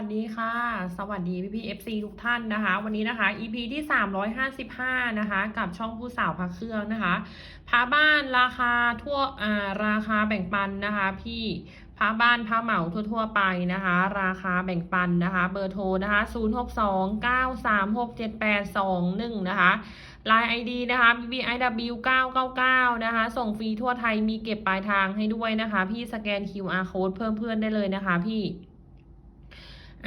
สวัสดีค่ะ สวัสดีพี่พีเอฟซีทุกท่านนะคะ วันนี้นะคะ EP ที่ 355 นะคะ กับช่องผู้สาวพักเครื่องนะคะพาบ้านราคาทั่วอ่าราคาแบ่งปันนะคะ พี่พาบ้านพาเหมาทั่ว ๆ ไปนะคะ ราคาแบ่งปันนะคะ เบอร์โทรนะคะ 062 936 7821 นะคะไลน์ ID นะคะ BBIW 999 นะคะ ส่งฟรีทั่วไทยมีเก็บปลายทางให้ด้วยนะคะ พี่สแกน QR code เพิ่มเพื่อนได้เลยนะคะพี่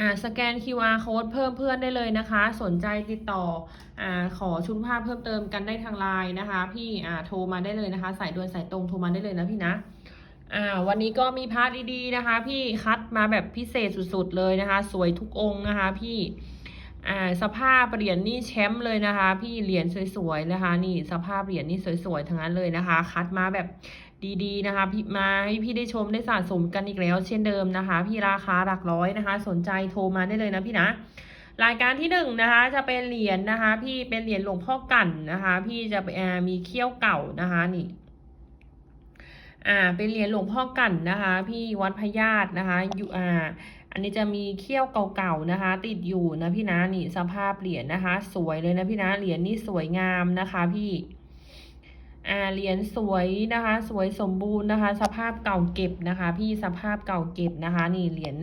อ่าสแกน QR code เพิ่มเพื่อนได้เลยนะคะ สนใจติดต่ออ่าขอชุดภาพเพิ่มเติมกันได้ทางไลน์นะคะ พี่อ่าโทรมาได้เลยนะคะ สายด่วนสายตรงโทรมาได้เลยนะพี่นะอ่าวันนี้ก็มีพาร์ทดีๆนะคะ พี่คัดมาแบบพิเศษสุดๆเลยนะคะ สวยทุกองค์นะคะ พี่ อ่าสภาพเหรียญนี่แชมป์เลยนะคะ พี่เหรียญสวยๆนะคะ นี่สภาพเหรียญนี่สวยๆทั้งนั้นเลยนะคะ คัดมาแบบดีๆนะคะพี่มาให้พี่ได้ชมได้สะสมกันอีกแล้ว เช่นเดิมนะคะ พี่ราคาหลักร้อยนะคะ สนใจโทรมาได้เลยนะพี่นะรายการที่หนึ่งนะคะ จะเป็นเหรียญนะคะ พี่เป็นเหรียญหลวงพ่อกั่นนะคะ พี่จะอ่ามีเขี้ยวเก่านะคะนี่อ่าเป็นเหรียญหลวงพ่อกั่นนะคะ พี่วัดพญาตนะคะอยู่อ่า อันนี้จะมีเขี้ยวเก่าๆนะคะ ติดอยู่นะพี่นะนี่สภาพเหรียญนะคะ สวยเลยนะพี่นะเหรียญนี่สวยงามนะคะพี่อ่าเหรียญสวยนะคะ สวยสมบูรณ์นะคะ สภาพเก่าเก็บนะคะ พี่สภาพเก่าเก็บนะคะ นี่เหรียญ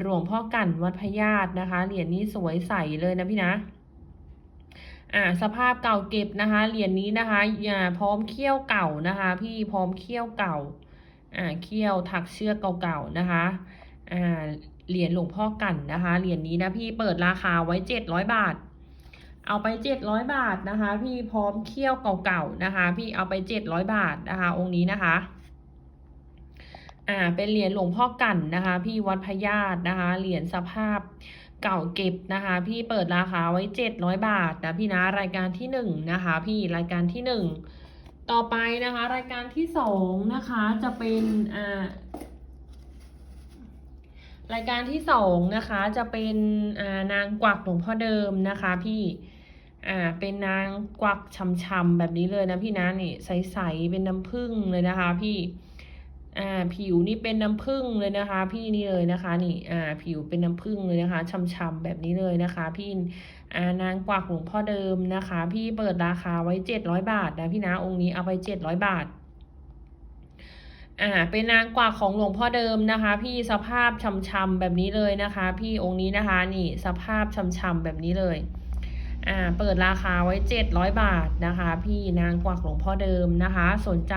หลวงพ่อกั่นวัดพญาตนะคะเหรียญนี้สวยใสเลยนะพี่นะอ่าสภาพเก่าเก็บนะคะเหรียญนี้นะคะอ่าพร้อมเขี้ยวเก่านะคะ พี่พร้อมเขี้ยวเก่าอ่าเขี้ยวถักเชือกเก่าๆนะคะอ่า เหรียญหลวงพ่อกั่นนะคะ เหรียญนี้นะพี่เปิดราคาไว้เจ็ดร้อยบาท เอาไปเจ็ดร้อยบาทนะคะ พี่พร้อมเขี้ยวเก่าๆนะคะ พี่เอาไปเจ็ดร้อยบาทนะคะ องค์นี้นะคะ อ่า เป็นเหรียญหลวงพ่อกั่นนะคะ พี่วัดพญาตนะคะ เหรียญสภาพเก่าเก็บนะคะ พี่เปิดราคาไว้เจ็ดร้อยบาทนะพี่นะรายการที่หนึ่งนะคะ พี่รายการที่หนึ่งต่อไปนะคะ รายการที่สองนะคะจะเป็นอ่า รายการที่สองนะคะจะเป็นนางกวักหลวงพ่อเดิมนะคะพี่อ่าเป็นนางกวักช่ำๆแบบนี้เลยนะพี่นะนี่ใสๆเป็นน้ำผึ้งเลยนะคะพี่อ่าผิวนี่เป็นน้ำผึ้งเลยนะคะ พี่นี่เลยนะคะ นี่อ่าผิวเป็นน้ำผึ้งเลยนะคะช่ำๆแบบนี้เลยนะคะ พี่อ่านางกวักหลวงพ่อเดิมนะคะ พี่เปิดราคาไว้เจ็ดร้อยบาทนะพี่นะองค์นี้เอาไปเจ็ดร้อยบาท อ่าเป็นนางกวักของหลวงพ่อเดิมนะคะ พี่สภาพช่ำๆแบบนี้เลยนะคะ พี่องค์นี้นะคะนี่สภาพช่ำๆแบบนี้เลยอ่าเปิดราคาไว้เจ็ดร้อยบาทนะคะ พี่นางกวักหลวงพ่อเดิมนะคะ สนใจ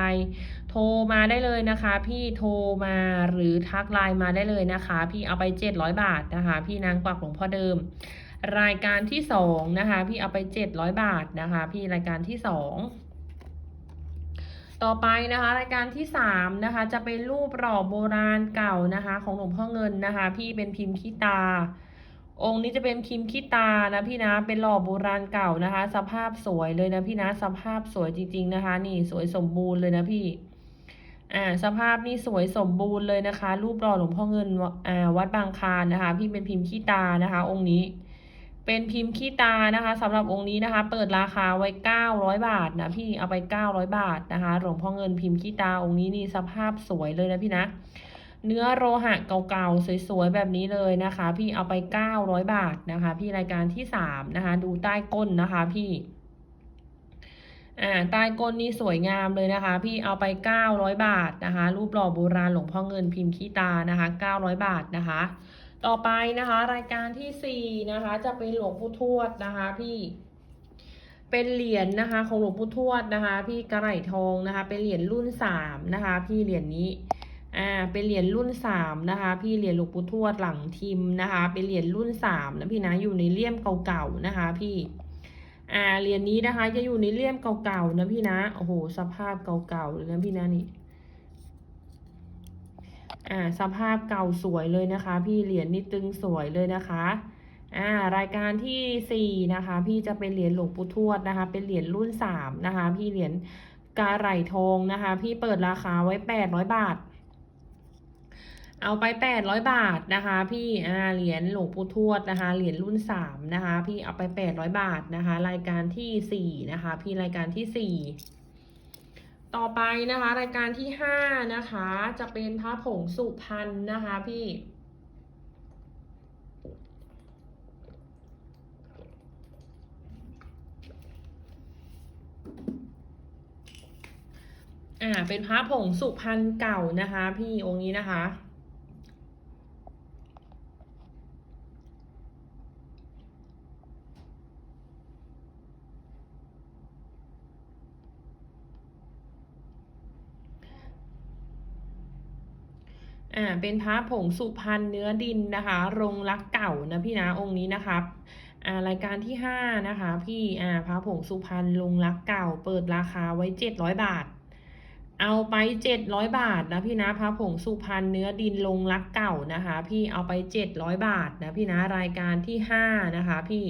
โทรมาได้เลยนะคะ พี่โทรมาหรือทักไลน์มาได้เลยนะคะ พี่เอาไปเจ็ดร้อยบาทนะคะ พี่นางกวักหลวงพ่อเดิม รายการที่สองนะคะ พี่เอาไปเจ็ดร้อยบาทนะคะ พี่รายการที่สอง ต่อไปนะคะรายการที่สามนะคะจะเป็นรูปหล่อโบราณเก่านะคะ ของหลวงพ่อเงินนะคะ พี่เป็นพิมพ์ขี้ตา องค์นี้จะเป็นพิมพ์ขี้ตานะพี่นะเป็นหล่อโบราณเก่านะคะ สภาพสวยเลยนะพี่นะสภาพสวยจริง ๆนะคะ นี่สวยสมบูรณ์เลยนะพี่อ่าสภาพนี่สวยสมบูรณ์เลยนะคะ รูปหล่อหลวงพ่อเงินวอ่าวัดบางคลานนะคะ พี่เป็นพิมพ์ขี้ตานะคะ องค์นี้ เป็นพิมพ์ขี้ตานะคะสำหรับองค์นี้นะคะ เปิดราคาไว้เก้าร้อยบาทนะพี่เอาไปเก้าร้อยบาทนะคะหลวงพ่อเงินพิมพ์ขี้ตาองค์นี้นี่สภาพสวยเลยนะพี่นะ เนื้อโลหะเก่าๆสวยๆแบบนี้เลยนะคะ พี่เอาไปเก้าร้อยบาทนะคะ พี่รายการที่สามนะคะ ดูใต้ก้นนะคะพี่อ่าใต้ก้นนี่สวยงามเลยนะคะ พี่เอาไปเก้าร้อยบาทนะคะ รูปหล่อโบราณหลวงพ่อเงินพิมพ์ขี้ตานะคะเก้าร้อยบาทนะคะ ต่อไปนะคะ รายการที่สี่นะคะ จะเป็นหลวงปู่ทวดนะคะ พี่ เป็นเหรียญนะคะ ของหลวงปู่ทวดนะคะ พี่กระไหลทองนะคะ เป็นเหรียญรุ่นสามนะคะ พี่เหรียญนี้อ่าเป็นเหรียญรุ่นสามนะคะ พี่เหรียญหลวงปู่ทวดหลังทิมนะคะ เป็นเหรียญรุ่นสามนะพี่นะอยู่ในเลี่ยมเก่าๆนะคะ พี่อ่าเหรียญนี้นะคะ จะอยู่ในเลี่ยมเก่าๆนะพี่นะโอ้โหสภาพเก่าๆเลยนะพี่นะนี่ อ่าสภาพเก่าสวยเลยนะคะ พี่เหรียญนี่ตึงสวยเลยนะคะอ่ารายการที่สี่นะคะ พี่จะเป็นเหรียญหลวงปู่ทวดนะคะ เป็นเหรียญรุ่นสามนะคะ พี่เหรียญกาไหร่ทองนะคะ พี่เปิดราคาไว้แปดร้อยบาท เอาไปแปดร้อยบาทนะคะ พี่อ่าเหรียญหลวงปู่ทวดนะคะ เหรียญรุ่นสามนะคะ พี่เอาไปแปดร้อยบาทนะคะ รายการที่สี่นะคะ พี่รายการที่สี่ ต่อไปนะคะ รายการที่ห้านะคะ จะเป็นพระผงสุพรรณนะคะพี่อ่าเป็นพระผงสุพรรณเก่านะคะ พี่องค์นี้นะคะ เป็นพระผงสุพรรณเนื้อดินนะคะ รงรักเก่านะพี่นะองค์นี้นะครับรายการที่ห้านะคะ พี่อ่าพระผงสุพรรณรงรักเก่า เปิดราคาไว้เจ็ดร้อยบาท เอาไปเจ็ดร้อยบาทนะพี่นะพระผงสุพรรณเนื้อดินลงรักเก่านะคะ พี่เอาไปเจ็ดร้อยบาทนะพี่นะรายการที่ห้านะคะ พี่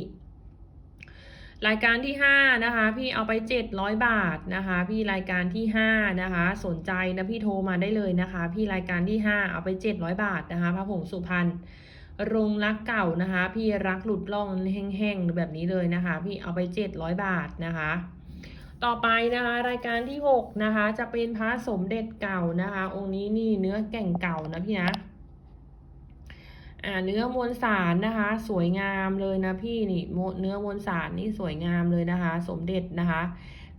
รายการที่ห้านะคะ พี่เอาไปเจ็ดร้อยบาทนะคะ พี่รายการที่ห้านะคะ สนใจนะพี่โทรมาได้เลยนะคะ พี่รายการที่ห้าเอาไปเจ็ดร้อยบาทนะคะพระผงสุพรรณรงรักเก่านะคะ พี่รักหลุดล่องแห้งๆแบบนี้เลยนะคะ พี่เอาไปเจ็ดร้อยบาทนะคะ ต่อไปนะคะ รายการที่หกนะคะ จะเป็นพระสมเด็จเก่านะคะ องค์นี้นี่เนื้อแก่งเก่านะพี่นะ อ่าเนื้อมวลสารนะคะ สวยงามเลยนะพี่นี่เนื้อมวลสารนี่สวยงามเลยนะคะ สมเด็จนะคะ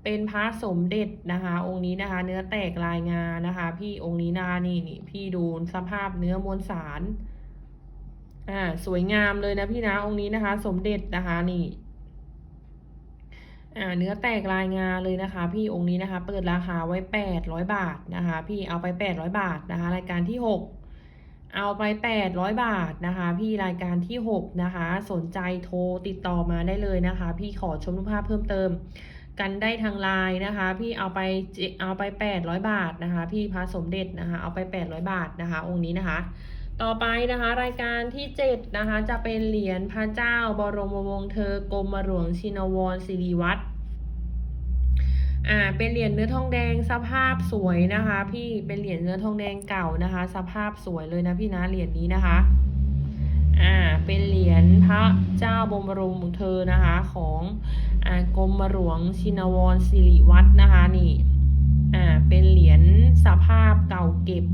เป็นพระสมเด็จนะคะ องค์นี้นะคะ เนื้อแตกลายงานะคะ พี่องค์นี้นะคะนี่นี่พี่ดูสภาพเนื้อมวลสารอ่าสวยงามเลยนะพี่นะองค์นี้นะคะ สมเด็จนะคะนี่อ่าเนื้อแตกลายงาเลยนะคะ พี่องค์นี้นะคะ เปิดราคาไว้แปดร้อยบาทนะคะ พี่เอาไปแปดร้อยบาทนะคะ รายการที่หก เอาไปแปดร้อยบาทนะคะ พี่รายการที่หกนะคะ สนใจโทรติดต่อมาได้เลยนะคะ พี่ขอชมรูปภาพเพิ่มเติม กันได้ทางไลน์นะคะ พี่เอาไปเจเอาไปแปดร้อยบาทนะคะ พี่พระสมเด็จนะคะ เอาไปแปดร้อยบาทนะคะ องค์นี้นะคะ ต่อไปนะคะรายการที่เจ็ดนะคะ จะเป็นเหรียญพระเจ้าบรมวงศ์เธอกรมหลวงชินวรสิริวัฒน์ อ่าเป็นเหรียญเนื้อทองแดงสภาพสวยนะคะ พี่เป็นเหรียญเนื้อทองแดงเก่านะคะ สภาพสวยเลยนะพี่นะเหรียญนี้นะคะอ่าเป็นเหรียญพระเจ้าบรมรงค์เธอนะคะของอ่ากรมหลวงชินวรสิริวัฒน์นะคะนี่อ่าเป็นเหรียญสภาพเก่าเก็บ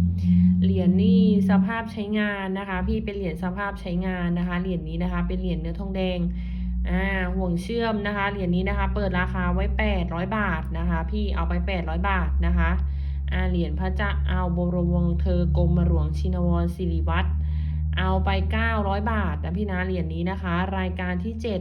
เหรียญนี่สภาพใช้งานนะคะ พี่เป็นเหรียญสภาพใช้งานนะคะเหรียญนี้นะคะ เป็นเหรียญเนื้อทองแดง อ่าห่วงเชื่อมนะคะเหรียญนี้นะคะ เปิดราคาไว้แปดร้อยบาทนะคะ พี่เอาไปแปดร้อยบาทนะคะอ่าเหรียญพระเจ้าเอาบรมวงศ์เธอกรมหลวงชินวรสิริวัฒน์เอาไปเก้าร้อยบาทนะพี่นะเหรียญนี้นะคะ รายการที่เจ็ด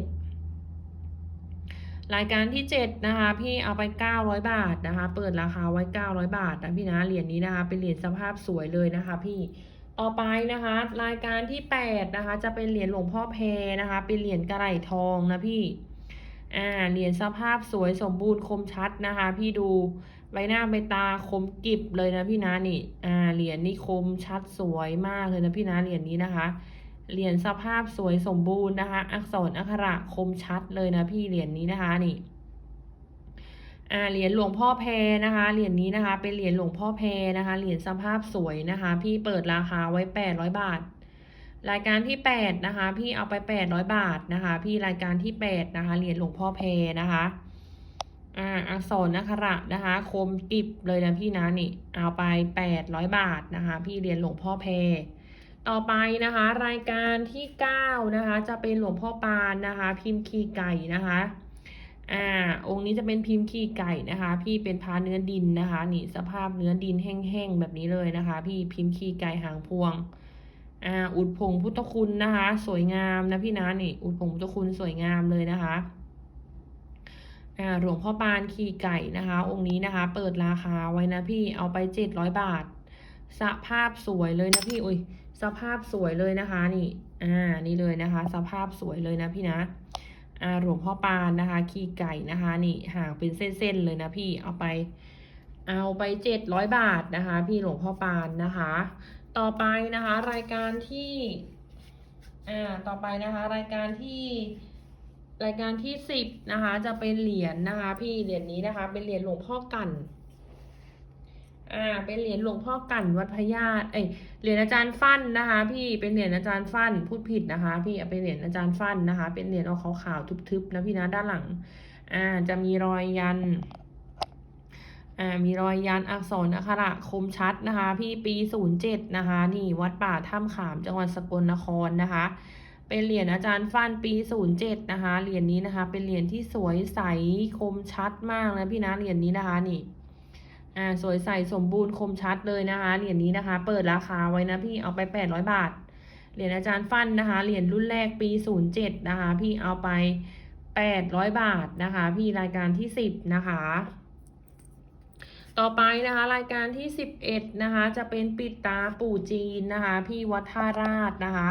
รายการที่เจ็ดนะคะ พี่เอาไปเก้าร้อยบาทนะคะ เปิดราคาไว้เก้าร้อยบาทนะพี่นะเหรียญนี้นะคะ เป็นเหรียญสภาพสวยเลยนะคะ พี่ ต่อไปนะคะ รายการที่แปดนะคะ จะเป็นเหรียญหลวงพ่อแพนะคะ เป็นเหรียญกระไหลทองนะพี่อ่าเหรียญสภาพสวยสมบูรณ์คมชัดนะคะ พี่ดูใบหน้าใบตาคมกริบเลยนะพี่นะนี่อ่าเหรียญนี่คมชัดสวยมากเลยนะพี่นะเหรียญนี้นะคะเหรียญสภาพสวยสมบูรณ์นะคะ อักษรอักขระคมชัดเลยนะพี่เหรียญนี้นะคะนี่ อ่าเหรียญหลวงพ่อแพรนะคะ เหรียญนี้นะคะ เป็นเหรียญหลวงพ่อแพรนะคะ เหรียญสภาพสวยนะคะ พี่เปิดราคาไว้แปดร้อยบาท รายการที่แปดนะคะ พี่เอาไปแปดร้อยบาทนะคะ พี่รายการที่แปดนะคะ เหรียญหลวงพ่อแพรนะคะอ่าอักษรอักขระนะคะ คมกริบเลยนะพี่นะนี่ เอาไปแปดร้อยบาทนะคะ พี่เหรียญหลวงพ่อแพรต่อไปนะคะ รายการที่เก้านะคะ จะเป็นหลวงพ่อปานนะคะ พิมพ์ขีไก่นะคะ อ่าองค์นี้จะเป็นพิมพ์ขี้ไก่นะคะ พี่เป็นพาเนื้อดินนะคะ นี่สภาพเนื้อดินแห้งๆแบบนี้เลยนะคะ พี่พิมพ์ขี้ไก่หางพวงอ่าอุดผงพุทธคุณนะคะ สวยงามนะพี่นะนี่ อุดผงพุทธคุณสวยงามเลยนะคะอ่าหลวงพ่อปานขี้ไก่นะคะ องค์นี้นะคะ เปิดราคาไว้นะพี่เอาไปเจ็ดร้อยบาท สภาพสวยเลยนะพี่อุ้ยสภาพสวยเลยนะคะ นี่ อ่านี่เลยนะคะ สภาพสวยเลยนะพี่นะ หลวงพ่อปานนะคะขี้ไก่นะคะ นี่ห่างเป็นเส้นๆเลยนะพี่เอาไป เอาไปเจ็ดร้อยบาทนะคะ พี่หลวงพ่อปานนะคะ ต่อไปนะคะ รายการที่อ่าต่อไปนะคะ รายการที่รายการที่สิบนะคะ จะเป็นเหรียญนะคะ พี่เหรียญนี้นะคะ เป็นเหรียญหลวงพ่อกัน อ่า เป็นเหรียญหลวงพ่อกันวัดพญาตเอ้ย เหรียญอาจารย์ฟั่นนะคะ พี่ เป็นเหรียญอาจารย์ฟั่น พูดผิดนะคะ พี่เอาเป็นเหรียญอาจารย์ฟั่นนะคะ เป็นเหรียญเอาขาวๆทึบๆนะพี่นะด้านหลัง อ่า จะมีรอยยัน อ่า มีรอยยันอักษรอักขระคมชัดนะคะ พี่ปีศูนย์เจ็ดนะคะ นี่วัดป่าถ้ำขามจังหวัดสกลนครนะคะเป็นเหรียญอาจารย์ฟันปีศูนย์เจ็ดนะคะ เหรียญนี้นะคะ เป็นเหรียญที่สวยใสคมชัดมากนะพี่นะ เหรียญนี้นะคะนี่ อ่าสวยใสสมบูรณ์คมชัดเลยนะคะ เหรียญนี้นะคะ เปิดราคาไว้นะพี่เอาไปแปดร้อยบาท เหรียญอาจารย์ฟันนะคะ เหรียญรุ่นแรกปีศูนย์เจ็ดนะคะ พี่เอาไปแปดร้อยบาทนะคะ พี่รายการที่สิบนะคะ ต่อไปนะคะรายการที่สิบเอ็ดนะคะ จะเป็นปิดตาปู่จีนนะคะ พี่วัดท่าราชนะคะ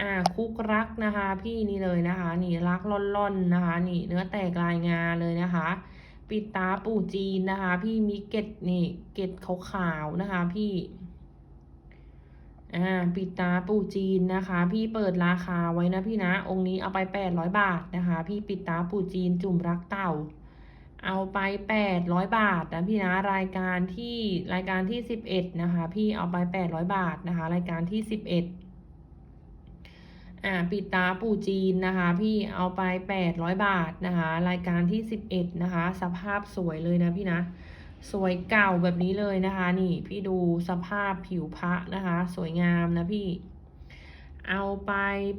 อ่าคุกรักนะคะ พี่นี่เลยนะคะ นี่รักล่อนๆนะคะ นี่เนื้อแตกลายงาเลยนะคะ ปิดตาปู่จีนนะคะ พี่มีเกล็ดนี่เกล็ดขาวๆนะคะพี่อ่าปิดตาปู่จีนนะคะ พี่เปิดราคาไว้นะพี่นะ องค์นี้เอาไปแปดร้อยบาทนะคะ พี่ปิดตาปู่จีนจุ่มรักเต่า เอาไปแปดร้อยบาทนะพี่นะรายการที่รายการที่สิบเอ็ดนะคะ พี่เอาไปแปดร้อยบาทนะคะ รายการที่สิบเอ็ด อ่าปิดตาปู่จีนนะคะ พี่เอาไปแปดร้อยบาทนะคะ รายการที่สิบเอ็ดนะคะ สภาพสวยเลยนะพี่นะ สวยเก่าแบบนี้เลยนะคะ นี่พี่ดูสภาพผิวพระนะคะ สวยงามนะพี่ เอาไป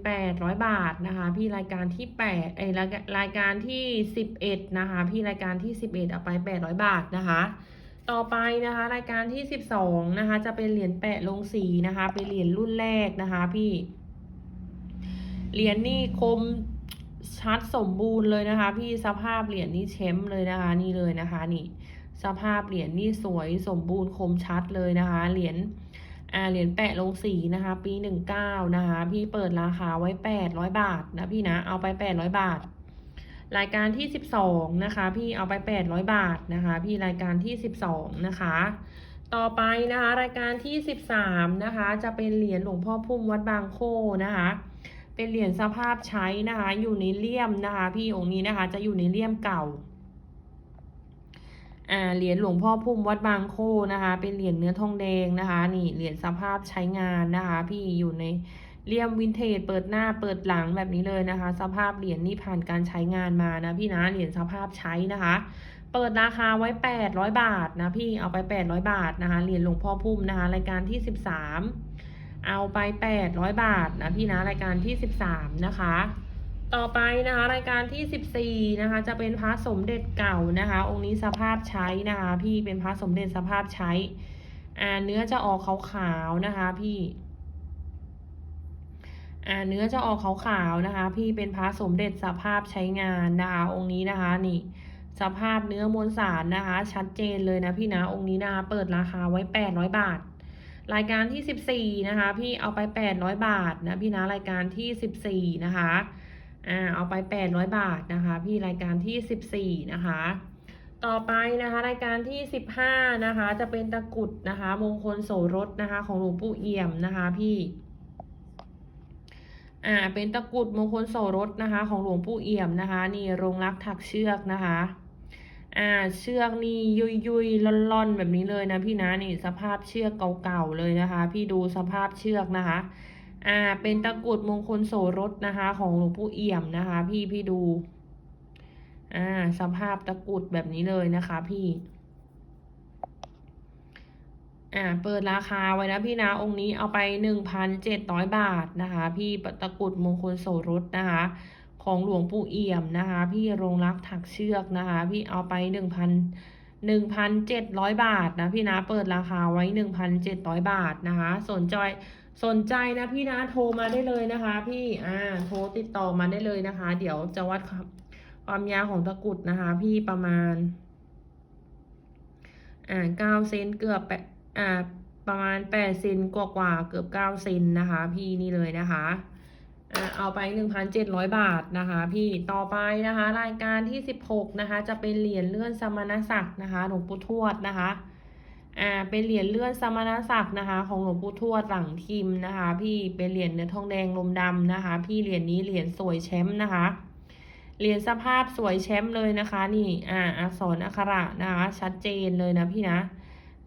แปดร้อยบาทนะคะ พี่รายการที่แปดไอยรายรรายการที่สิบเอ็ดนะคะ พี่รายการที่สิบเอ็ดเอาไปแปดร้อยบาทนะคะต่อไปนะคะ รายการที่สิบสองนะคะ จะเป็นเหรียญแปะลงสีนะคะ เป็นเหรียญรุ่นแรกนะคะ พี่ เหรียญนี่คมชัดสมบูรณ์เลยนะคะ พี่สภาพเหรียญนี่เช้มเลยนะคะ นี่เลยนะคะนี่ สภาพเหรียญนี่สวยสมบูรณ์คมชัดเลยนะคะ เหรียญอ่าเหรียญแปะลงสีนะคะ ปีหนึ่งเก้านะคะ พี่เปิดราคาไว้แปดร้อยบาทนะพี่นะเอาไปแปดร้อยบาท รายการที่สิบสองนะคะ พี่เอาไปแปดร้อยบาทนะคะ พี่รายการที่สิบสองนะคะ ต่อไปนะคะ รายการที่สิบสามนะคะ จะเป็นเหรียญหลวงพ่อพุ่มวัดบางโคนะคะ เป็นเหรียญสภาพใช้นะคะ อยู่ในเลี่ยมนะคะ พี่องค์นี้นะคะ จะอยู่ในเลี่ยมเก่าอ่าเหรียญหลวงพ่อพุ่มวัดบางโคนะคะ เป็นเหรียญเนื้อทองแดงนะคะ นี่เหรียญสภาพใช้งานนะคะ พี่อยู่ในเลี่ยมวินเทจเปิดหน้าเปิดหลังแบบนี้เลยนะคะ สภาพเหรียญนี่ผ่านการใช้งานมานะพี่นะเหรียญสภาพใช้นะคะ เปิดราคาไว้แปดร้อยบาทนะพี่เอาไปแปดร้อยบาทนะคะเหรียญหลวงพ่อพุ่มนะคะรายการที่สิบสาม เอาไปแปดร้อยบาทนะพี่นะรายการที่สิบสามนะคะ ต่อไปนะคะรายการที่สิบสี่นะคะ จะเป็นพระสมเด็จเก่านะคะ องค์นี้สภาพใช้นะคะ พี่เป็นพระสมเด็จสภาพใช้อ่าเนื้อจะออกขาวๆนะคะ พี่อ่าเนื้อจะออกขาวๆนะคะ พี่เป็นพระสมเด็จสภาพใช้งานนะคะองค์นี้นะคะนี่สภาพเนื้อมวลสารนะคะ ชัดเจนเลยนะพี่นะองค์นี้นะคะเปิดราคาไว้แปดร้อยบาท รายการที่สิบสี่นะคะ พี่เอาไปแปดร้อยบาทนะพี่นะรายการที่สิบสี่นะคะอ่าเอาไปแปดร้อยบาทนะคะ พี่รายการที่สิบสี่นะคะ ต่อไปนะคะรายการที่สิบห้านะคะ จะเป็นตะกุดนะคะ มงคลโสรสนะคะ ของหลวงปู่เอี่ยมนะคะพี่อ่าเป็นตะกุดมงคลโสรสนะคะ ของหลวงปู่เอี่ยมนะคะ นี่โรงรักถักเชือกนะคะ อ่าเชือกนี่ยุยยุยล่อนล่อนๆ แบบนี้เลยนะพี่นะนี่สภาพเชือกเก่าๆเลยนะคะ พี่ดูสภาพเชือกนะคะอ่าเป็นตะกรุดมงคลโสรสนะคะ ของหลวงปู่เอี่ยมนะคะ พี่พี่ดูอ่าสภาพตะกรุดแบบนี้เลยนะคะพี่อ่าเปิดราคาไว้นะพี่นะองค์นี้เอาไปหนึ่งพันเจ็ดร้อยบาทนะคะ พี่ตะกรุดมงคลโสรสนะคะ ของหลวงปู่เอี่ยมนะคะ พี่โรงรักถักเชือกนะคะ พี่เอาไปหนึ่งพันหนึ่งพันเจ็ดร้อยบาทนะพี่นะเปิดราคาไว้หนึ่งพันเจ็ดร้อยบาทนะคะ สนใจสนใจนะพี่นะโทรมาได้เลยนะคะ พี่อ่าโทรติดต่อมาได้เลยนะคะ เดี๋ยวจะวัดความยาวของตะกุดนะคะ พี่ประมาณ อ่าเก้าเซนเกือบแปดอ่าประมาณแปดเซนกว่ากว่าเกือบเก้าเซนนะคะ พี่นี่เลยนะคะ เอาไปหนึ่งพันเจ็ดร้อยบาทนะคะพี่ต่อไปนะคะ รายการที่สิบหกนะคะ จะเป็นเหรียญเลื่อนสมณศักดิ์นะคะหลวงปู่ทวดนะคะอ่าเป็นเหรียญเลื่อนสมณศักดิ์นะคะ ของหลวงปู่ทวดหลังทิมนะคะ พี่เป็นเหรียญเนื้อทองแดงลมดำนะคะ พี่เหรียญนี้เหรียญสวยแชมป์นะคะเหรียญสภาพสวยแชมป์เลยนะคะ นี่อ่าอักษรอักขระนะคะ ชัดเจนเลยนะพี่นะ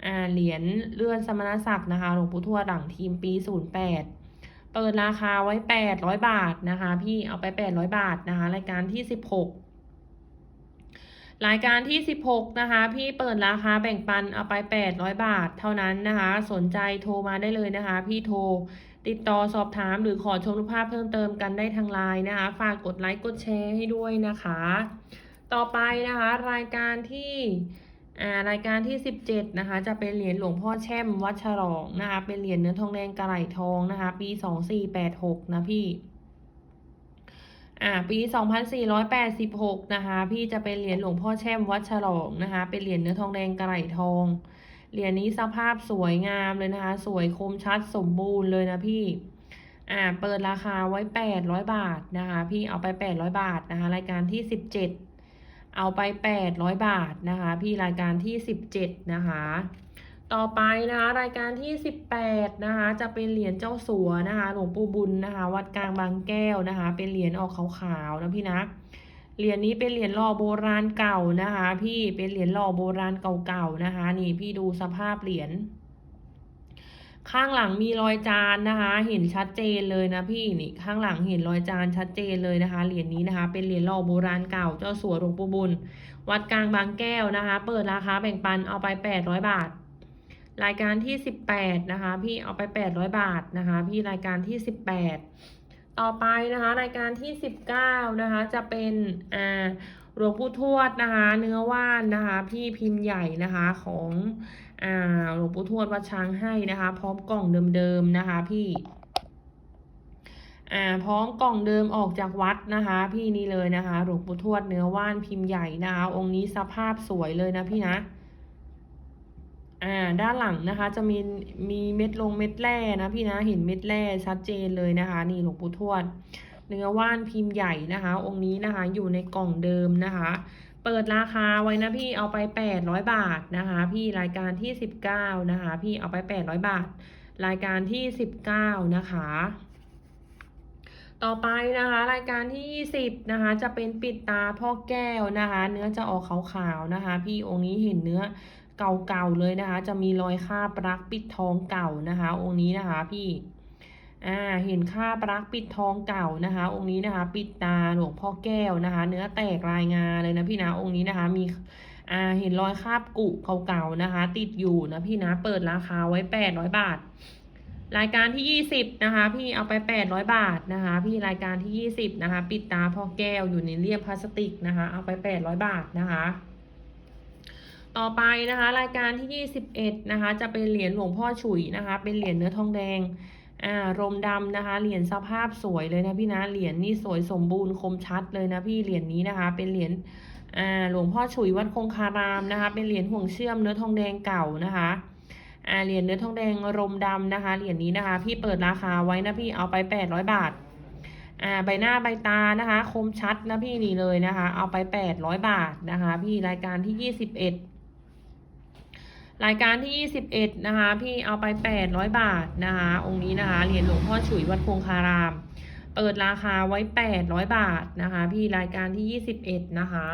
อ่าเหรียญเลื่อนสมณศักดิ์นะคะหลวงปู่ทวดหลังทีมปีศูนย์แปด เปิดราคาไว้แปดร้อยบาทนะคะ พี่เอาไปแปดร้อยบาทนะคะ รายการที่สิบหกรายการที่สิบหกนะคะ พี่เปิดราคาแบ่งปันเอาไปแปดร้อยบาทเท่านั้นนะคะ สนใจโทรมาได้เลยนะคะ พี่โทรติดต่อสอบถามหรือขอชมรูปภาพเพิ่มเติมกันได้ทางไลน์นะคะ ฝากกดไลค์กดแชร์ให้ด้วยนะคะ ต่อไปนะคะ รายการที่ รายการที่สิบเจ็ดนะคะ จะเป็นเหรียญหลวงพ่อแช่มวัดฉลองนะคะ เป็นเหรียญเนื้อทองแดงกระไหลทองนะคะ ปีสองสี่แปดหกนะพี่ อ่า ปีสองพันสี่ร้อยแปดสิบหกนะคะ พี่จะเป็นเหรียญหลวงพ่อแช่มวัดฉลองนะคะ เป็นเหรียญเนื้อทองแดงกระไหลทอง เหรียญนี้สภาพสวยงามเลยนะคะ สวยคมชัดสมบูรณ์เลยนะพี่ อ่า เปิดราคาไว้แปดร้อยบาทนะคะ พี่เอาไปแปดร้อยบาทนะคะ รายการที่สิบ เอาไปแปดร้อยบาทนะคะ พี่รายการที่สิบเจ็ดนะคะ ต่อไปนะคะ รายการที่สิบแปดนะคะ จะเป็นเหรียญเจ้าสัวนะคะ หลวงปู่บุญนะคะ วัดกลางบางแก้วนะคะ เป็นเหรียญออกขาวๆนะพี่นะเหรียญนี้เป็นเหรียญหล่อโบราณเก่านะคะ พี่เป็นเหรียญหล่อโบราณเก่าๆนะคะ นี่พี่ดูสภาพเหรียญ ข้างหลังมีรอยจานนะคะ เห็นชัดเจนเลยนะพี่นี่ข้างหลังเห็นรอยจานชัดเจนเลยนะคะเหรียญนี้นะคะ เป็นเหรียญหล่อโบราณเก่าเจ้าสัวหลวงปู่บุญ วัดกลางบางแก้วนะคะ เปิดราคาแบ่งปันเอาไปแปดร้อยบาท รายการที่สิบแปดนะคะ พี่เอาไปแปดร้อยบาทนะคะ พี่รายการที่สิบแปดต่อไปนะคะ รายการที่สิบเก้านะคะจะเป็นอ่าหลวงปู่ทวดนะคะ เนื้อว่านนะคะ พี่พิมพ์ใหญ่นะคะของ อ่าหลวงปู่ทวดวัดช้างให้นะคะ พร้อมกล่องเดิมๆนะคะ พี่อ่าพร้อมกล่องเดิมออกจากวัดนะคะ พี่นี่เลยนะคะหลวงปู่ทวดเนื้อว่านพิมพ์ใหญ่นะคะองค์นี้สภาพสวยเลยนะพี่นะอ่าด้านหลังนะคะจะมีมีเม็ดลงเม็ดแร่นะพี่นะเห็นเม็ดแร่ชัดเจนเลยนะคะ นี่หลวงปู่ทวด เนื้อว่านพิมพ์ใหญ่นะคะ องค์นี้นะคะอยู่ในกล่องเดิมนะคะ เปิดราคาไว้นะพี่เอาไปแปดร้อยบาทนะคะ พี่รายการที่สิบเก้านะคะ พี่เอาไปแปดร้อยบาท รายการที่สิบเก้านะคะ ต่อไปนะคะ รายการที่ยี่สิบนะคะ จะเป็นปิดตาพ่อแก้วนะคะ เนื้อจะออกขาวๆนะคะ พี่องค์นี้เห็นเนื้อเก่าๆเลยนะคะ จะมีรอยคาบรักปิดทองเก่านะคะ องค์นี้นะคะพี่ อ่าเห็นคราบรักปิดทองเก่านะคะ องค์นี้นะคะ ปิดตาหลวงพ่อแก้วนะคะ เนื้อแตกลายงาเลยนะพี่นะองค์นี้นะคะ มีอ่าเห็นรอยคราบกุเก่าๆนะคะ ติดอยู่นะพี่นะเปิดราคาไว้แปดร้อยบาท รายการที่ยี่สิบนะคะ พี่เอาไปแปดร้อยบาทนะคะ พี่รายการที่ยี่สิบนะคะ ปิดตาพ่อแก้วอยู่ในเรียบพลาสติกนะคะ เอาไปแปดร้อยบาทนะคะต่อไปนะคะ รายการที่ยี่สิบเอ็ดนะคะ จะเป็นเหรียญหลวงพ่อฉุยนะคะ เป็นเหรียญเนื้อทองแดง อ่ารมดำนะคะเหรียญสภาพสวยเลยนะพี่นะเหรียญนี่สวยสมบูรณ์คมชัดเลยนะพี่เหรียญนี้นะคะ เป็นเหรียญอ่าหลวงพ่อฉุยวัดคงคารามนะคะ เป็นเหรียญห่วงเชื่อมเนื้อทองแดงเก่านะคะอ่าเหรียญเนื้อทองแดงรมดำนะคะเหรียญนี้นะคะ พี่เปิดราคาไว้นะพี่เอาไปแปดร้อยบาทอ่าใบหน้าใบตานะคะ คมชัดนะพี่นี่เลยนะคะ เอาไปแปดร้อยบาทนะคะ พี่รายการที่ยี่สิบเอ็ด รายการที่ 21 นะคะ พี่เอาไป 800 บาทนะคะ องค์นี้นะคะเหรียญหลวงพ่อฉุยวัดคงคาราม เปิดราคาไว้ 800 บาทนะคะ พี่รายการที่ 21 นะคะ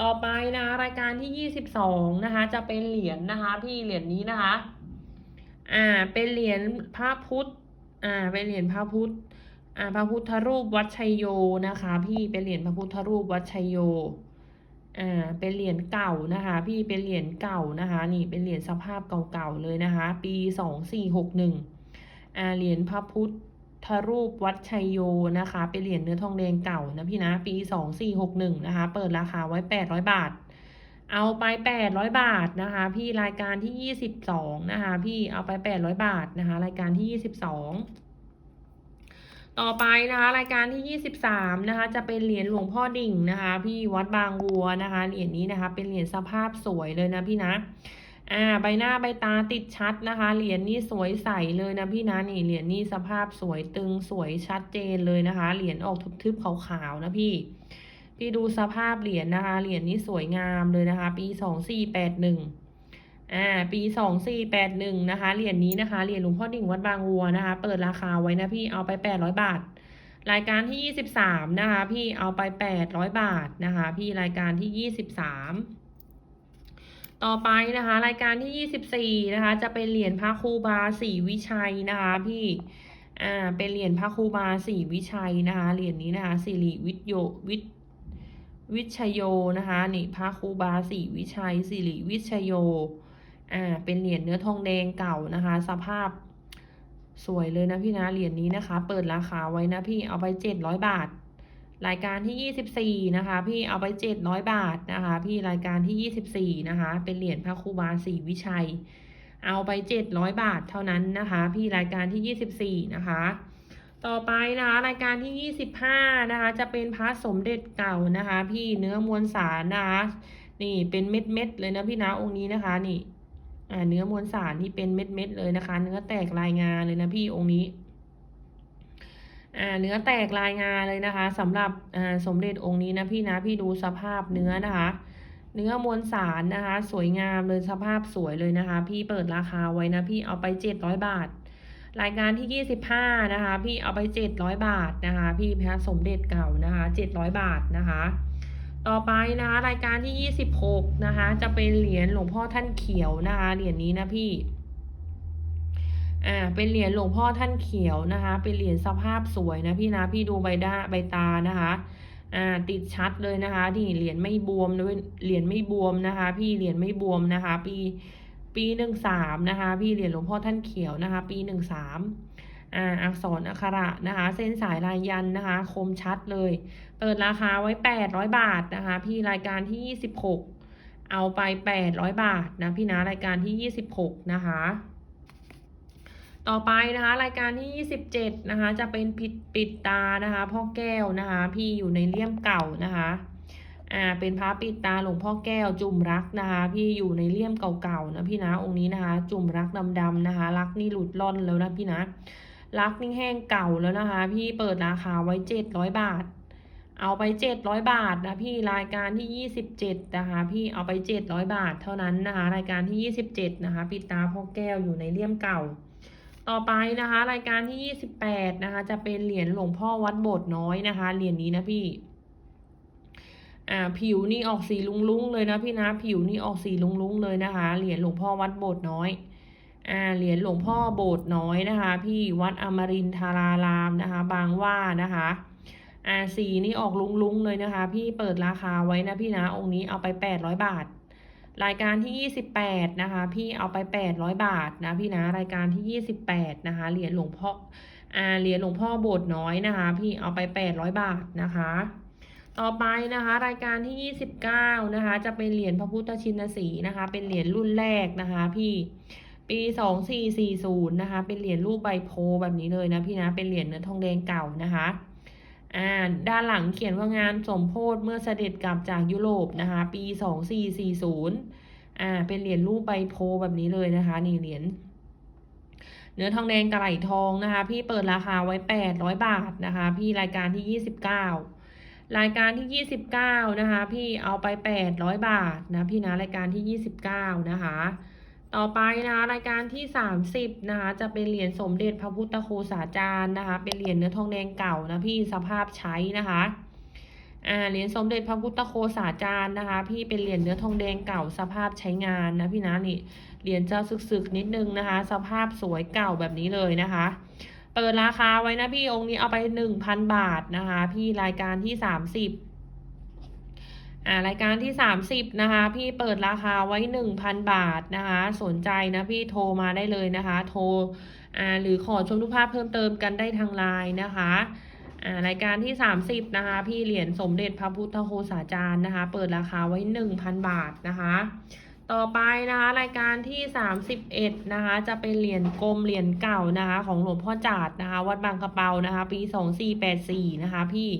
ต่อไปนะคะรายการที่ 22 นะคะ จะเป็นเหรียญนะคะ พี่เหรียญนี้นะคะ อ่า เป็นเหรียญพระพุทธ อ่า เป็นเหรียญพระพุทธ อ่า พระพุทธรูปวัดชัยโยนะคะ พี่เป็นเหรียญพระพุทธรูปวัดชัยโย อ่าเป็นเหรียญเก่านะคะ พี่เป็นเหรียญเก่านะคะ นี่เป็นเหรียญสภาพเก่าๆเลยนะคะ ปีสองสี่หกหนึ่งอ่าเหรียญพระพุทธรูปวัดชัยโยนะคะ เป็นเหรียญเนื้อทองแดงเก่านะพี่นะ ปีสองสี่หกหนึ่งนะคะ เปิดราคาไว้แปดร้อยบาท เอาไปแปดร้อยบาทนะคะ พี่รายการที่ยี่สิบสองนะคะ พี่เอาไปแปดร้อยบาทนะคะ รายการที่ยี่สิบสอง ต่อไปนะคะรายการที่ 23นะคะจะเป็นเหรียญหลวงพ่อดิ่งนะคะพี่วัดบางวัวนะคะเหรียญนี้นะคะเป็นเหรียญสภาพสวยเลยนะพี่นะอ่าใบหน้าใบตาติดชัดนะคะเหรียญนี้สวยใสเลยนะพี่นะนี่เหรียญนี้สภาพสวยตึงสวยชัดเจนเลยนะคะ เหรียญออกทึบๆขาวๆนะพี่ พี่ดูสภาพเหรียญนะคะเหรียญนี้สวยงามเลยนะคะ ปี2481อ่ อ่าปีสองสี่แปดหนึ่งนะคะเหรียญนี้นะคะเหรียญหลวงพ่อดิ่งวัดบางวัวนะคะ เปิดราคาไว้นะพี่เอาไปแปดร้อยบาท รายการที่ยี่สิบสามนะคะพี่เอาไปแปดร้อยบาทนะคะ พี่รายการที่ยี่สิบสามต่อไปนะคะ รายการที่ยี่สิบสี่นะคะ จะเป็นเหรียญพระครูบาศรีวิชัยนะคะพี่อ่าเป็นเหรียญพระครูบาศรีวิชัยนะคะเหรียญนี้นะคะสิริวิทโยวิทวิชยโยนะคะนี่พระครูบาศรีวิชัยสิริวิชยโย อ่าเป็นเหรียญเนื้อทองแดงเก่านะคะ สภาพสวยเลยนะพี่นะเหรียญนี้นะคะ เปิดราคาไว้นะพี่เอาไปเจ็ดร้อยบาท รายการที่24นะคะ พี่เอาไป700บาทนะคะ พี่รายการที่24นะคะ เป็นเหรียญพระครูบาศรีวิชัย เอาไป700บาทเท่านั้นนะคะ พี่รายการที่24นะคะ ต่อไปนะคะรายการที่25นะคะ จะเป็นพระสมเด็จเก่านะคะ พี่เนื้อมวลสารนะคะนี่เป็นเม็ดเม็ดเลยนะพี่นะองค์นี้นะคะนี่ เนื้อมวลสารที่เป็นเม็ดๆเลยนะคะ เนื้อแตกลายงานเลยนะพี่องค์นี้อ่าเนื้อแตกลายงานเลยนะคะสำหรับอ่าสมเด็จองค์นี้นะพี่นะพี่ดูสภาพเนื้อนะคะ เนื้อมวลสารนะคะ สวยงามเลยสภาพสวยเลยนะคะ พี่เปิดราคาไว้นะพี่เอาไป700บาท รายการที่25นะคะ พี่เอาไป700บาทนะคะ พี่พระสมเด็จเก่านะคะ700บาทนะคะ ต่อไปนะคะ รายการที่ 26 นะคะ จะเป็นเหรียญหลวงพ่อท่านเขียวนะคะ เหรียญนี้นะพี่อ่าเป็นเหรียญหลวงพ่อท่านเขียวนะคะ เป็นเหรียญสภาพสวยนะพี่นะพี่ดูใบด้าใบตานะคะอ่าติดชัดเลยนะคะนี่เหรียญไม่บวมด้วยเหรียญไม่บวมนะคะ พี่เหรียญไม่บวมนะคะ ปีปีหนึ่งสามนะคะ พี่เหรียญหลวงพ่อท่านเขียวนะคะ ปีหนึ่งสาม อ่าอักษรอักขระนะคะ เส้นสายลายยันนะคะ คมชัดเลย เปิดราคาไว้แปดร้อยบาทนะคะ พี่รายการที่ยี่สิบหกเอาไปแปดร้อยบาทนะพี่นะรายการที่ยี่สิบหกนะคะ ต่อไปนะคะรายการที่ 27 นะคะ จะเป็นปิดปิดตานะคะพ่อแก้วนะคะ พี่อยู่ในเลี่ยมเก่านะคะอ่าเป็นพระปิดตาหลวงพ่อแก้วจุ่มรักนะคะ พี่อยู่ในเลี่ยมเก่าๆนะพี่นะองค์นี้นะคะ จุ่มรักดำๆนะคะ รักนี่หลุดล่อนแล้วนะพี่นะ รักนี่แห้งเก่าแล้วนะคะ พี่เปิดราคาไว้700บาท เอาไป700บาทนะพี่รายการที่27นะคะพี่เอาไป700บาทเท่านั้นนะคะ รายการที่27นะคะปิดตาพ่อแก้วอยู่ในเลี่ยมเก่า ต่อไปนะคะ รายการที่28นะคะจะเป็นเหรียญหลวงพ่อวัดโบสถ์น้อยนะคะเหรียญนี้นะพี่อ่าผิวนี่ออกสีลุ้งๆเลยนะพี่นะผิวนี่ออกสีลุ้งๆเลยนะคะ เหรียญหลวงพ่อวัดโบสถ์น้อย อ่าเหรียญหลวงพ่อโบสถ์น้อยนะคะ พี่วัดอมรินทารารามนะคะ บางว่านะคะอ่าสีนี่ออกลุ้งๆเลยนะคะ พี่เปิดราคาไว้นะพี่นะองค์นี้เอาไป 800 บาท รายการที่ 28 นะคะ พี่เอาไป 800 บาทนะพี่นะรายการที่ 28 นะคะเหรียญหลวงพ่ออ่าเหรียญหลวงพ่อโบสถ์น้อยนะคะ พี่เอาไป 800 บาทนะคะ ต่อไปนะคะรายการที่ 29 นะคะ จะเป็นเหรียญพระพุทธชินสีนะคะ เป็นเหรียญรุ่นแรกนะคะ พี่ ปี 2440 นะคะ เป็นเหรียญรูปใบโพแบบนี้เลยนะพี่นะ เป็นเหรียญเนื้อทองแดงเก่านะคะ อ่า ด้านหลังเขียนว่างานสมโพธิเมื่อเสด็จกลับจากยุโรปนะคะ ปี 2440 อ่า เป็นเหรียญรูปใบโพแบบนี้เลยนะคะ นี่เหรียญเนื้อทองแดงกระไหลทองนะคะ พี่เปิดราคาไว้ 800 บาทนะคะ พี่รายการที่ 29รายการที่ 29 นะคะ พี่เอาไป 800 บาทนะ พี่นะรายการที่ 29 นะคะ ต่อไปนะคะรายการที่ 30นะคะจะเป็นเหรียญสมเด็จพระพุทธโฆษาจารย์นะคะ เป็นเหรียญเนื้อทองแดงเก่านะพี่สภาพใช้นะคะอ่าเหรียญสมเด็จพระพุทธโฆษาจารย์นะคะ พี่เป็นเหรียญเนื้อทองแดงเก่าสภาพใช้งานนะพี่นะนี่เหรียญจะสึกๆนิดนึงนะคะ สภาพสวยเก่าแบบนี้เลยนะคะ เปิดราคาไว้นะพี่องค์นี้เอาไปหนึ่งพันบาทนะคะ พี่รายการที่สามสิบ อ่ารายการที่สามสิบนะคะ พี่เปิดราคาไว้หนึ่งพันบาทนะคะ สนใจนะพี่โทรมาได้เลยนะคะ โทรอ่าหรือขอชมรูปภาพเพิ่มเติมกันได้ทางไลน์นะคะอ่ารายการที่ 30 นะคะ พี่เหรียญสมเด็จพระพุทธโฆษาจารย์นะคะ เปิดราคาไว้ 1,000 บาทนะคะ ต่อไปนะคะรายการที่ 31 นะคะ จะเป็นเหรียญกลมเหรียญเก่านะคะ ของหลวงพ่อจาดนะคะ วัดบางกระเปานะคะ ปี 2484 นะคะ พี่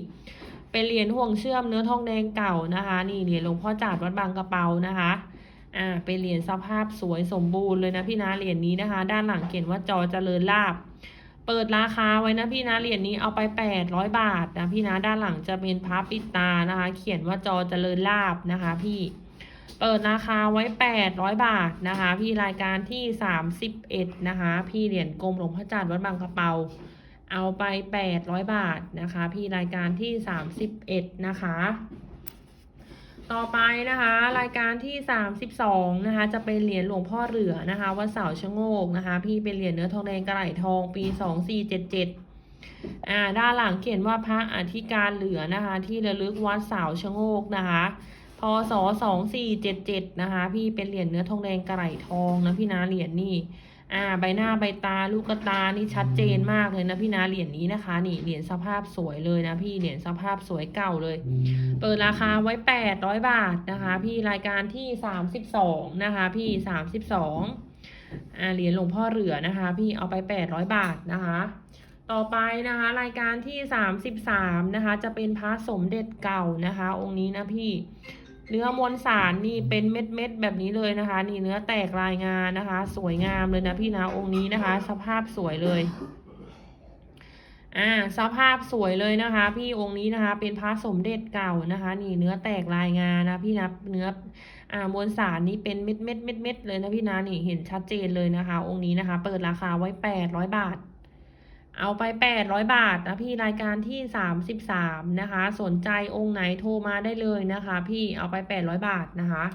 เป็นเหรียญห่วงเชื่อมเนื้อทองแดงเก่านะคะ นี่เหรียญหลวงพ่อจาดวัดบางกระเปานะคะอ่าเป็นเหรียญสภาพสวยสมบูรณ์เลยนะพี่นะเหรียญนี้นะคะ ด้านหลังเขียนว่าจอเจริญลาบเปิดราคาไว้นะพี่นะเหรียญนี้เอาไปแปดร้อยบาทนะพี่นะด้านหลังจะเป็นพับปิดตานะคะ เขียนว่าจอเจริญลาบนะคะ พี่เปิดราคาไว้แปดร้อยบาทนะคะ พี่รายการที่สามสิบเอ็ดนะคะ พี่เหรียญกรมหลวงพ่อจาดวัดบางกระเปา เอาไปแปดร้อยบาทนะคะ พี่รายการที่สามสิบเอ็ดนะคะ ต่อไปนะคะ รายการที่ 32 นะคะ จะเป็นเหรียญหลวงพ่อเหลือนะคะวัดเสาชะโงกนะคะ พี่เป็นเหรียญเนื้อทองแดงกระไหลทองปี 2477อ่าด้านหลังเขียนว่าพระอธิการเหลือนะคะ ที่ระลึกวัดเสาชะโงกนะคะพศ2477นะคะ พี่เป็นเหรียญเนื้อทองแดงกระไหลทองนะพี่นะเหรียญนี่ อ่าใบหน้าใบตาลูกตานี่ชัดเจนมากเลยนะพี่นะเหรียญนี้นะคะ นี่เหรียญสภาพสวยเลยนะพี่เหรียญสภาพสวยเก่าเลย เปิดราคาไว้แปดร้อยบาทนะคะ พี่รายการที่สามสิบสองนะคะ พี่สามสิบสองอ่าเหรียญหลวงพ่อเหลือนะคะ พี่เอาไปแปดร้อยบาทนะคะ ต่อไปนะคะ รายการที่สามสิบสามนะคะ จะเป็นพระสมเด็จเก่านะคะ องค์นี้นะพี่ เนื้อมวลสารนี่เป็นเม็ดเม็ดแบบนี้เลยนะคะ นี่เนื้อแตกลายงานนะคะ สวยงามเลยนะพี่นะองค์นี้นะคะ สภาพสวยเลยอ่าสภาพสวยเลยนะคะ พี่องค์นี้นะคะ เป็นพระสมเด็จเก่านะคะ นี่เนื้อแตกลายงานนะพี่นะเนื้ออ่ามวลสารนี่เป็นเม็ดเม็ดเม็ดเม็ดเลยนะพี่นะนี่เห็นชัดเจนเลยนะคะ องค์นี้นะคะ เปิดราคาไว้แปดร้อยบาท เอาไปแปดร้อยบาทนะพี่รายการที่สามสิบสามนะคะ สนใจองค์ไหนโทรมาได้เลยนะคะ พี่เอาไปแปดร้อยบาทนะคะ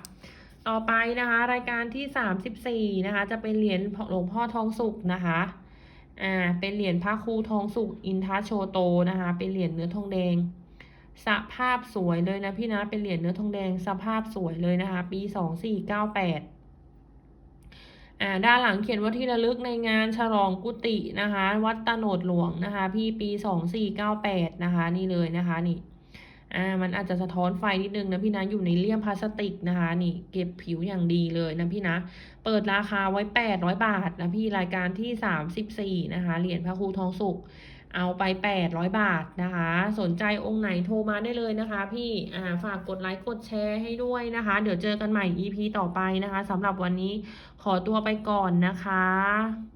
ต่อไปนะคะ รายการที่สามสิบสี่นะคะ จะเป็นเหรียญหลวงพ่อทองสุกนะคะอ่าเป็นเหรียญพระครูทองสุกอินทโชโตนะคะ เป็นเหรียญเนื้อทองแดง สภาพสวยเลยนะพี่นะเป็นเหรียญเนื้อทองแดงสภาพสวยเลยนะคะ ปีสองสี่เก้าแป ดอ่าด้านหลังเขียนว่าที่ระลึกในงานฉลองกุฏินะคะ วัดตโนดหลวงนะคะ พี่ปีสองสี่เก้าแปดนะคะนี่เลยนะคะนี่อ่ามันอาจจะสะท้อนไฟนิดนึงนะพี่นะอยู่ในเลี่ยมพลาสติกนะคะนี่เก็บผิวอย่างดีเลยนะพี่นะเปิดราคาไว้แปดร้อยบาทนะพี่รายการที่สามสิบสี่นะคะเหรียญพระครูทองสุก เอาไป 800 บาทนะคะ สนใจองค์ไหนโทรมาได้เลยนะคะ พี่อ่าฝากกดไลค์กดแชร์ให้ด้วยนะคะ เดี๋ยวเจอกันใหม่ EP ต่อไปนะคะสำหรับวันนี้ขอตัวไปก่อนนะคะ